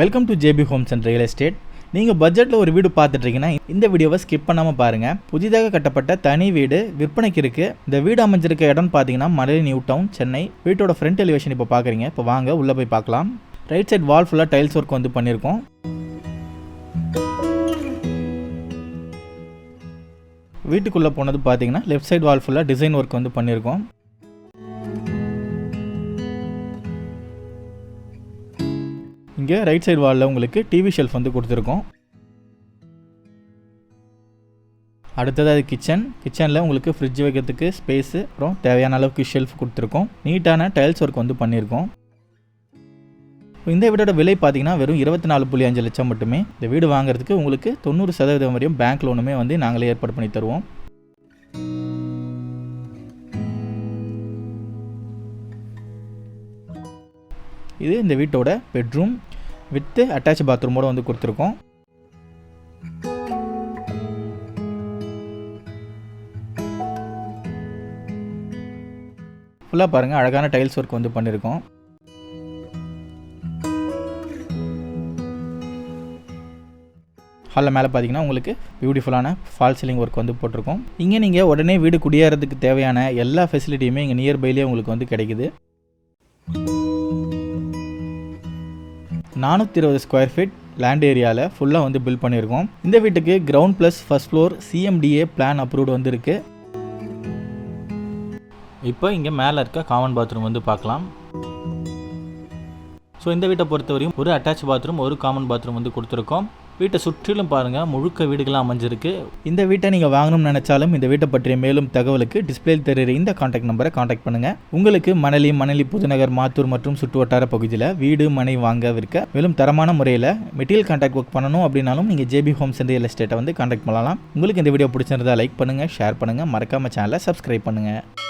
Welcome to JP homes and real estate நீங்கள் பட்ஜெட்டில் ஒரு வீடு பார்த்துட்ருக்கீங்கன்னா இந்த வீடியோவை ஸ்கிப் பண்ணாமல் பாருங்கள் புதிதாக கட்டப்பட்ட தனி வீடு விற்பனைக்கு இருக்குது இந்த வீடு அமைஞ்சிருக்க இடம் பார்த்தீங்கன்னா மதுரை நியூ டவுன் சென்னை. வீட்டோட ஃப்ரண்ட் எலிவேஷன் இப்போ பார்க்குறீங்க. இப்போ வாங்க உள்ளே போய் பார்க்கலாம். ரைட் சைட் வால் ஃபுல்லாக டைல்ஸ் ஒர்க் வந்து பண்ணியிருக்கோம் வீட்டுக்குள்ளே போனது பார்த்தீங்கன்னா லெஃப்ட் சைடு வால் ஃபுல்லாக டிசைன் ஒர்க் வந்து பண்ணியிருக்கோம் இங்கே ரைட் சைடு வாலில் உங்களுக்கு டிவி ஷெல்ஃப் வந்து கொடுத்துருக்கோம். அடுத்தது அது கிச்சன் கிச்சனில் உங்களுக்கு ஃப்ரிட்ஜ் வைக்கிறதுக்கு ஸ்பேஸு அப்புறம் தேவையான அளவுக்கு ஷெல்ஃப் கொடுத்துருக்கோம். நீட்டான டைல்ஸ் ஒர்க் வந்து பண்ணியிருக்கோம். இந்த வீடோட விலை பார்த்தீங்கன்னா வெறும் இருபத்தி நாலு புள்ளி அஞ்சு லட்சம் மட்டுமே. இந்த வீடு வாங்குறதுக்கு உங்களுக்கு தொண்ணூறு சதவீதம் வரையும் பேங்க் லோனுமே வந்து நாங்களே ஏற்பாடு பண்ணி தருவோம். இது இந்த வீட்டோட பெட்ரூம் வித்து அட்டாச் பாத்ரூமோட வந்து கொடுத்துருக்கோம். ஃபுல்லாக பாருங்கள் அழகான டைல்ஸ் ஒர்க் வந்து பண்ணியிருக்கோம் ஹாலில் மேலே பார்த்தீங்கன்னா உங்களுக்கு பியூட்டிஃபுல்லான ஃபால் சீலிங் ஒர்க் வந்து போட்டிருக்கோம். இங்கே நீங்கள் உடனே வீடு குடியேறதுக்கு தேவையான எல்லா ஃபெசிலிட்டியுமே இங்கே நியர்பைலேயே உங்களுக்கு வந்து கிடைக்குது. நானூற்றி இருபது ஸ்கொயர் ஃபீட் லேண்ட் ஏரியாவில் ஃபுல்லாக வந்து பில்ட் பண்ணியிருக்கோம். இந்த வீட்டுக்கு ground plus first floor CMDA plan approved வந்துருக்கு. இப்போ இங்கே மேலே இருக்க காமன் பாத்ரூம் வந்து பார்க்கலாம். ஸோ இந்த வீட்டை பொறுத்தவரையும் ஒரு அட்டாச் பாத்ரூம் ஒரு காமன் பாத்ரூம் வந்து கொடுத்துருக்கோம். வீட்டை சுற்றிலும் பாருங்கள் முழுக்க வீடுகளாக அமைஞ்சிருக்கு. இந்த வீட்டை நீங்கள் வாங்கணும்னு நினச்சாலும் இந்த வீட்டை பற்றிய மேலும் தகவலுக்கு டிஸ்பிளேயில் தெரியுற இந்த காண்டாக்ட் நம்பரை காண்டாக்ட் பண்ணுங்கள் உங்களுக்கு மணலி மணலி புதுநகர் மாத்தூர் மற்றும் சுற்றுவட்டார பகுதியில் வீடு மனை வாங்க விற்க மேலும் தரமான முறையில் மெட்டீரியல் காண்டாக்ட் ஒர்க் பண்ணணும் அப்படின்னாலும் நீங்கள் ஜேபி ஹோம்ஸ் அண்ட் ரியல் எஸ்டேட்டை வந்து காண்டாக்ட் பண்ணலாம். உங்களுக்கு இந்த வீடியோ பிடிச்சிருந்தா லைக் பண்ணுங்கள் ஷேர் பண்ணுங்கள் மறக்காம சேனலை சப்ஸ்கிரைப் பண்ணுங்கள்